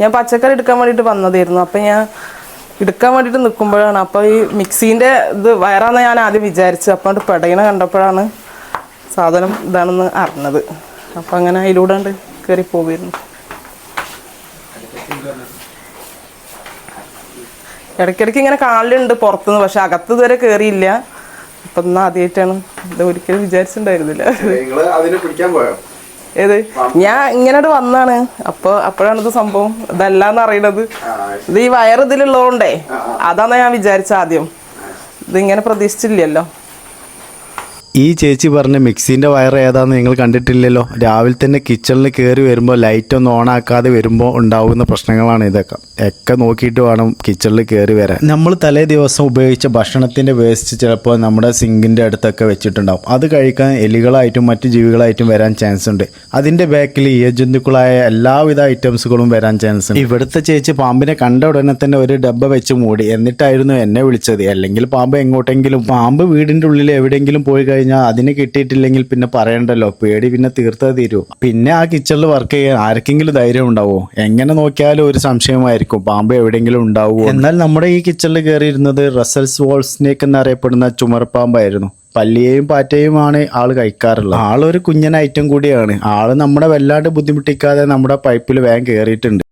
ഞാൻ പച്ചക്കറി എടുക്കാൻ വേണ്ടിയിട്ട് വന്നതായിരുന്നു. അപ്പം ഞാൻ എടുക്കാൻ വേണ്ടിട്ട് നിൽക്കുമ്പോഴാണ് അപ്പോൾ ഈ മിക്സീന്റെ ഇത് വയറാന്ന് ഞാൻ ആദ്യം വിചാരിച്ചു അപ്പോൾ അത് പെടയണ കണ്ടപ്പോഴാണ് സാധനം ഇതാണെന്ന് അറിഞ്ഞത്. അപ്പം അങ്ങനെ അതിലൂടെ കയറി പോവുമായിരുന്നു ഇടയ്ക്കിടയ്ക്ക് ഇങ്ങനെ കാണലുണ്ട് പുറത്തുനിന്ന് പക്ഷെ അകത്ത് ഇതുവരെ കയറിയില്ല അപ്പം ഇന്ന് ആദ്യമായിട്ടാണ് ഇത് ഒരിക്കലും വിചാരിച്ചിട്ടുണ്ടായിരുന്നില്ല. അതിനെ പിടിക്കാൻ ഏത്? ഞാൻ ഇങ്ങനെ വന്നാണ്. അപ്പൊ അപ്പോഴാണ് ഇത് സംഭവം. ഇതല്ലാന്ന് അറിയണത്. ഇത് ഈ വയർ ഇതിലുള്ളതുകൊണ്ടേ അതാന്ന് ഞാൻ വിചാരിച്ച ആദ്യം. ഇതിങ്ങനെ പ്രതീക്ഷിച്ചില്ലല്ലോ. ഈ ചേച്ചി പറഞ്ഞ മിക്സിന്റെ വയർ ഏതാന്ന് നിങ്ങൾ കണ്ടിട്ടില്ലല്ലോ. രാവിലെ തന്നെ കിച്ചണിൽ കയറി വരുമ്പോൾ ലൈറ്റ് ഒന്നും ഓൺ ആക്കാതെ വരുമ്പോൾ ഉണ്ടാകുന്ന പ്രശ്നങ്ങളാണ് ഇതൊക്കെ. ഒക്കെ നോക്കിയിട്ട് വേണം കിച്ചണിൽ കയറി വരാൻ. നമ്മൾ തലേ ദിവസം ഉപയോഗിച്ച ഭക്ഷണത്തിന്റെ വേസ്റ്റ് ചിലപ്പോൾ നമ്മുടെ സിങ്കിന്റെ അടുത്തൊക്കെ വെച്ചിട്ടുണ്ടാവും. അത് കഴിക്കാൻ എലികളായിട്ടും മറ്റു ജീവികളായിട്ടും വരാൻ ചാൻസ് ഉണ്ട്. അതിന്റെ ബാക്കിൽ ഇയജന്തുക്കളായ എല്ലാവിധ ഐറ്റംസുകളും വരാൻ ചാൻസ് ഉണ്ട്. ഇവിടുത്തെ ചേച്ചി പാമ്പിനെ കണ്ട ഉടനെ തന്നെ ഒരു ഡബ്ബ വെച്ച് മൂടി. എന്നിട്ടായിരുന്നു എന്നെ വിളിച്ചത്. അല്ലെങ്കിൽ പാമ്പ് എങ്ങോട്ടെങ്കിലും പാമ്പ് വീടിന്റെ ഉള്ളിൽ എവിടെയെങ്കിലും പോയി കഴിഞ്ഞാൽ അതിന് കിട്ടിയിട്ടില്ലെങ്കിൽ പിന്നെ പറയണ്ടല്ലോ. പേടി പിന്നെ തീർത്തേ തീരൂ. പിന്നെ ആ കിച്ചണിൽ വർക്ക് ചെയ്യാൻ ആർക്കെങ്കിലും ധൈര്യം ഉണ്ടാവോ? എങ്ങനെ നോക്കിയാലും ഒരു സംശയമായിരിക്കും. പാമ്പ് എവിടെയെങ്കിലും ഉണ്ടാവുമോ എന്നാൽ നമ്മുടെ ഈ കിച്ചണിൽ കയറിയിരുന്നത് റസൽസ് വോൾ സ്നേക്ക് എന്നറിയപ്പെടുന്ന ചുമർപ്പാമ്പായിരുന്നു പല്ലിയെയും പാറ്റയുമാണ് ആൾ കഴിക്കാറുള്ളത്. ആളൊരു കുഞ്ഞൻ ഐറ്റം കൂടിയാണ്. ആൾ നമ്മുടെ വല്ലാണ്ട് ബുദ്ധിമുട്ടിക്കാതെ നമ്മുടെ പൈപ്പിൽ വേഗം കയറിയിട്ടുണ്ട്